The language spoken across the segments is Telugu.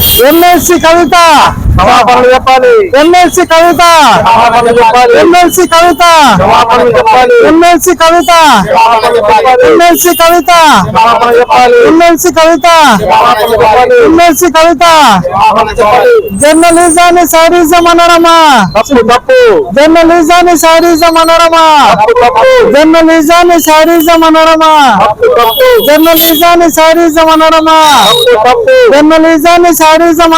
同じ方 క్షమాపణలు చెప్పాలి. MLC Kavitha. MLC Kavitha. MLC Kavitha. MLC Kavitha. MLC Kavitha. MLC Kavitha. జర్నలిజాన్ని sadism తప్పు జర్నలిజాన్ని సారిజం తప్పు జర్నలిజాన్ని సారిజం తప్పు జర్నలిజాన్ని సారిజం తప్పు జర్నలిజాన్ని సారిజం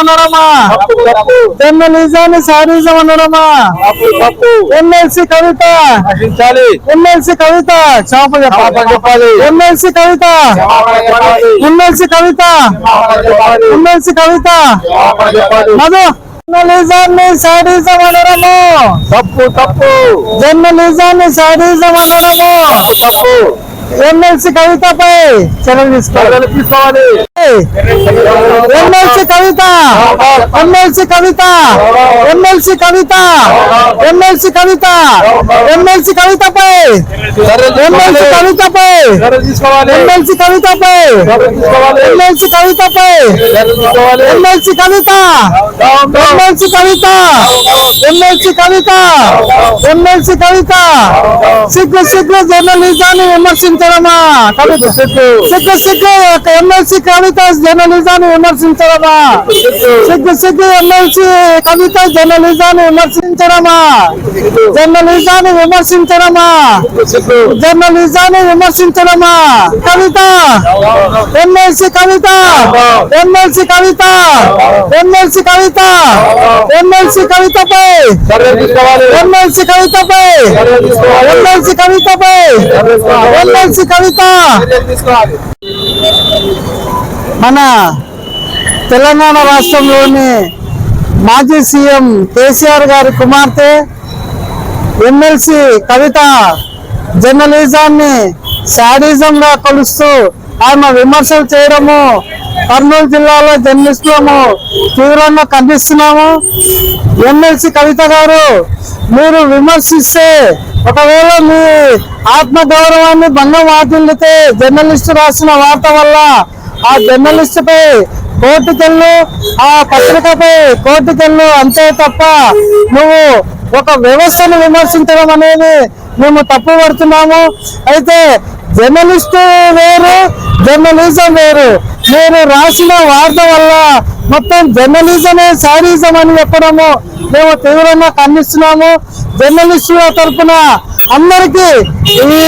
తప్పు. జర్నలిజాన్ని సారిజం తప్పు ఎమ్మెల్సీ కవిత. ఎమ్మెల్సీ కవిత. చాప చెప్పాలి. MLC Kavitha. MLC Kavitha. MLC Kavitha. Madhu జర్నలిజాన్ని sadism అనడము. తప్పు తప్పు. జర్నలిజాన్ని సాడిజం అనడము. తప్పు. ఎమ్మెల్సీ కవితపై చర్యలు తీసుకోవాలి. MLC Kavitha MLC Kavitha MLC Kavitha MLC Kavitha MLC MLC కవితపై. MLC కవితపై. MLC కవితపై. MLC Kavitha. MLC Kavitha. MLC Kavitha. MLC Kavitha. సిగ్గు సిగ్గు జర్నలిజాన్ని విమర్శించడమా? కవిత. సిగ్గు సిగ్గు. ఎమ్మెల్సీ కవిత జర్నలిజాన్ని విమర్శించడమా? సిగ్గు సిగ్గు. ఎమ్మెల్సీ కవిత జర్నలిజాన్ని విమర్శించడమా? జర్నలిజాన్ని విమర్శించడమా? జర్నలిజాన్ని విమర్శించడమా? Kavitha! MLC Kavitha! MLC Kavitha! MLC Kavitha! MLC కవితపై! MLC కవితపై! ఎమ్మెల్సీ కవితపై! ఎమ్మెల్సీ కవిత! మన తెలంగాణ రాష్ట్రంలోని మాజీ సీఎం కేసీఆర్ గారి కుమార్తె ఎమ్మెల్సీ కవిత జర్నలిజాన్ని శాడిజంగా కొలుస్తూ ఆమె విమర్శలు చేయడము కర్నూలు జిల్లాలో జర్నలిస్టులము తీవ్రంగా ఖండిస్తున్నాము. ఎమ్మెల్సీ కవిత గారు మీరు విమర్శిస్తే ఒకవేళ మీ ఆత్మగౌరవాన్ని భంగం వాటిల్లితే జర్నలిస్టు రాసిన వార్త వల్ల ఆ జర్నలిస్టుపై కోర్టుకెళ్ళు ఆ పత్రికపై కోర్టుకెళ్ళు అంతే తప్ప నువ్వు ఒక వ్యవస్థను విమర్శించడం అనేది మేము తప్పు పడుతున్నాము. అయితే జర్నలిస్ట్ వేరు జర్నలిజం వేరు. నేను రాసిన వార్త వల్ల మొత్తం జర్నలిజమే శారీజం అని చెప్పడము. మేము తీవ్రంగా ఖండిస్తున్నాము. జర్నలిస్టుల తరఫున అందరికీ ఈ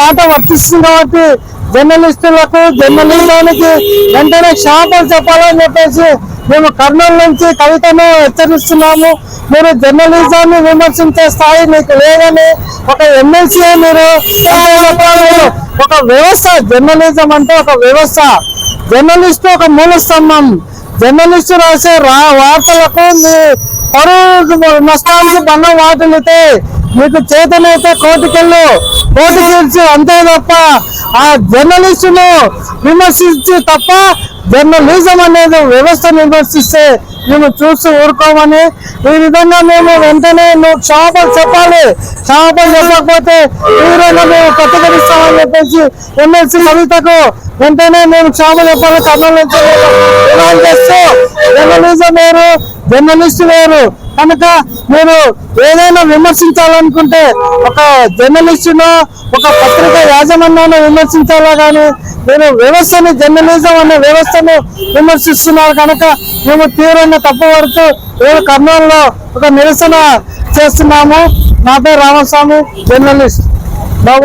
మాట వర్తిస్తుంది కాబట్టి జర్నలిస్టులకు జర్నలిజానికి వెంటనే క్షమాపణ చెప్పాలని చెప్పేసి మేము కర్నూలు నుంచి కవితను హెచ్చరిస్తున్నాము. మీరు జర్నలిజాన్ని విమర్శించే స్థాయి మీకు లేదని ఒక ఎమ్మెల్సీ మీరు ఒక వ్యవస్థ జర్నలిజం అంటే ఒక వ్యవస్థ. జర్నలిస్టు ఒక మూల స్తంభం. జర్నలిస్టు రాసే రా వార్తలకు మీ పరువు నష్టానికి భంగం వాటిల్లితే మీకు చేతనైతే కోటికెళ్ళు. ఓటు ఇచ్చి అంతే తప్ప ఆ జర్నలిస్టును విమర్శించి తప్ప జర్నలిజం అనేది వ్యవస్థ విమర్శిస్తే మేము చూసి ఊరుకోమని ఈ విధంగా మేము వెంటనే నువ్వు క్షమాపణ చెప్పాలి. క్షమాపణ చెప్పకపోతే తీవ్రంగా మేము ప్రతిఘటిస్తామని చెప్పేసి ఎమ్మెల్సీ కవితకు వెంటనే మేము క్షమాపణ చెప్పాలి కర్నూలు నుంచి చేస్తూ జర్నలిజం వేరు జర్నలిస్ట్ వేరు. కనుక మీరు ఏదైనా విమర్శించాలనుకుంటే ఒక జర్నలిస్టును ఒక పత్రిక యాజమాన్యాన్ని విమర్శించాలా కానీ మీరు వ్యవస్థని జర్నలిజం అనే వ్యవస్థను విమర్శిస్తున్నారు కనుక మేము తీవ్రంగా తప్పవడుతూ మేము కర్నూలులో ఒక నిరసన చేస్తున్నాము. నా పేరు రామస్వామి జర్నలిస్ట్. బాబు